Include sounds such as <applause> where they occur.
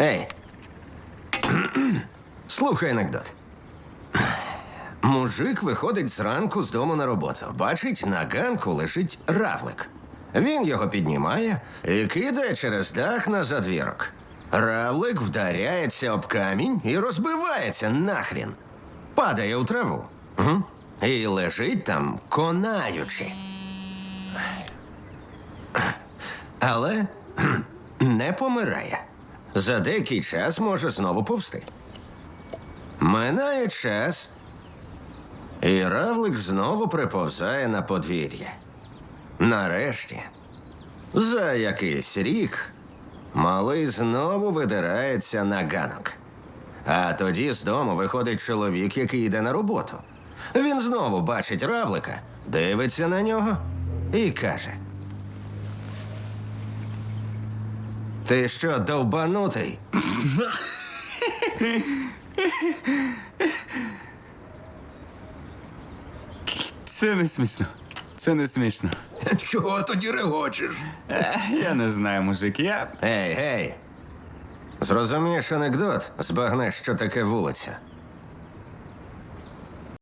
Ей. <clears throat> Слухай анекдот. Мужик виходить зранку з дому на роботу. Бачить, на ганку лежить равлик. Він його піднімає і кидає через дах на задвірок. Равлик вдаряється об камінь і розбивається нахрін. Падає у траву. І лежить там, конаючи. Але <clears throat> не помирає. За деякий час може знову повсти. Минає час, і равлик знову приповзає на подвір'я. Нарешті, за якийсь рік, малий знову видирається на ганок. А тоді з дому виходить чоловік, який йде на роботу. Він знову бачить равлика, дивиться на нього і каже: Ти що, довбанутий? Це не смішно. Це не смішно. Чого тоді регочеш? Я не знаю, мужик. Я. Ей, гей. Зрозумієш анекдот, збагнеш, що таке вулиця.